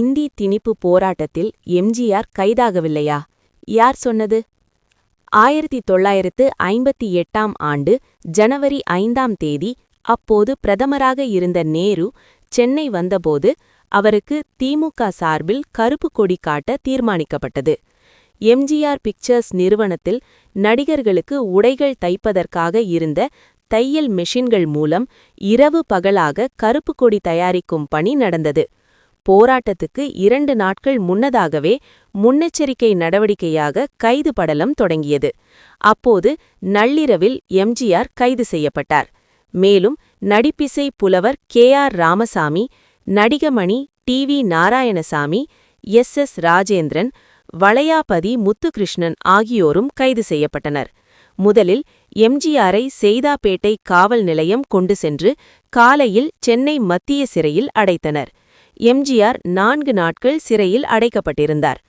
இந்தி திணிப்பு போராட்டத்தில் எம்ஜிஆர் கைதாகவில்லையா? யார் சொன்னது? ஆயிரத்தி தொள்ளாயிரத்து ஐம்பத்தி எட்டாம் ஆண்டு ஜனவரி ஐந்தாம் தேதி அப்போது பிரதமராக இருந்த நேரு சென்னை வந்தபோது அவருக்கு திமுக சார்பில் கருப்பு கொடி காட்ட தீர்மானிக்கப்பட்டது. எம்ஜிஆர் பிக்சர்ஸ் நிறுவனத்தில் நடிகர்களுக்கு உடைகள் தைப்பதற்காக இருந்த தையல் மெஷின்கள் மூலம் இரவு பகலாக கருப்பு கொடி தயாரிக்கும் பணி நடந்தது. போராட்டத்துக்கு இரண்டு நாட்கள் முன்னதாகவே முன்னெச்சரிக்கை நடவடிக்கையாக கைது படலம் தொடங்கியது. அப்போது நள்ளிரவில் எம்ஜிஆர் கைது செய்யப்பட்டார். மேலும் நடிப்பிசை புலவர் K R Ramasamy Nadigamani T V Narayanasamy S S Rajendran Valaiyapathi Muthukrishnan ஆகியோரும் கைது செய்யப்பட்டனர். முதலில் எம்ஜிஆரை செய்தாப்பேட்டை காவல் நிலையம் கொண்டு சென்று காலையில் சென்னை மத்திய சிறையில் அடைத்தனர். எம்ஜிஆர் நான்கு நாட்கள் சிறையில் அடைக்கப்பட்டிருந்தார்.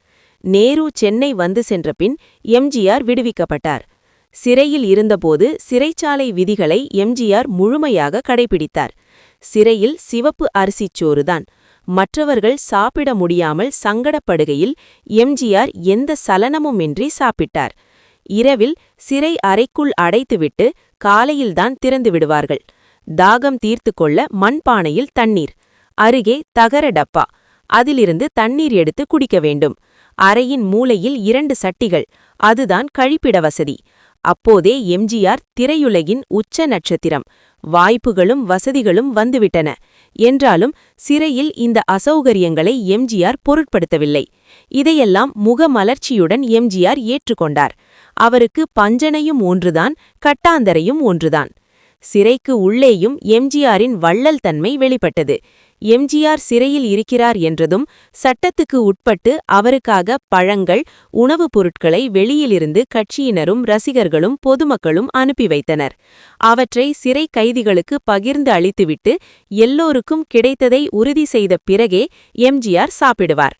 நேரு சென்னை வந்து சென்ற பின் எம்ஜிஆர் விடுவிக்கப்பட்டார். சிறையில் இருந்தபோது சிறைச்சாலை விதிகளை எம்ஜிஆர் முழுமையாக கடைபிடித்தார். சிறையில் சிவப்பு அரிசிச்சோறுதான் மற்றவர்கள் சாப்பிட முடியாமல் சங்கடப்படுகையில் எம்ஜிஆர் எந்த சலனமுமின்றி சாப்பிட்டார். இரவில் சிறை அறைக்குள் அடைத்துவிட்டு காலையில்தான் திறந்து விடுவார்கள் தாகம் தீர்த்து கொள்ள மண்பானையில் தண்ணீர். அருகே தகர டப்பா. அதிலிருந்து தண்ணீர் எடுத்து குடிக்க வேண்டும். அறையின் மூலையில் இரண்டு சட்டிகள். அதுதான் கழிப்பிட வசதி. அப்போதே எம்ஜிஆர் திரையுலகின் உச்ச நட்சத்திரம். வாய்ப்புகளும் வசதிகளும் வந்துவிட்டன. என்றாலும் சிறையில் இந்த அசௌகரியங்களை எம்ஜிஆர் பொருட்படுத்தவில்லை. இதையெல்லாம் முகமலர்ச்சியுடன் எம்ஜிஆர் ஏற்றுக்கொண்டார். அவருக்கு பஞ்சனையும் ஒன்றுதான் கட்டாந்தரையும் ஒன்றுதான். சிறைக்கு உள்ளேயும் எம்ஜிஆரின் வள்ளல் தன்மை வெளிப்பட்டது. எம்ஜிஆர் சிறையில் இருக்கிறார் என்றதும் சட்டத்துக்கு உட்பட்டு அவருக்காக பழங்கள் உணவுப் பொருட்களை வெளியிலிருந்து கட்சியினரும் ரசிகர்களும் பொதுமக்களும் அனுப்பி வைத்தனர். அவற்றை சிறை கைதிகளுக்கு பகிர்ந்து அளித்துவிட்டு எல்லோருக்கும் கிடைத்ததை உறுதி செய்த பிறகே எம்ஜிஆர் சாப்பிடுவார்.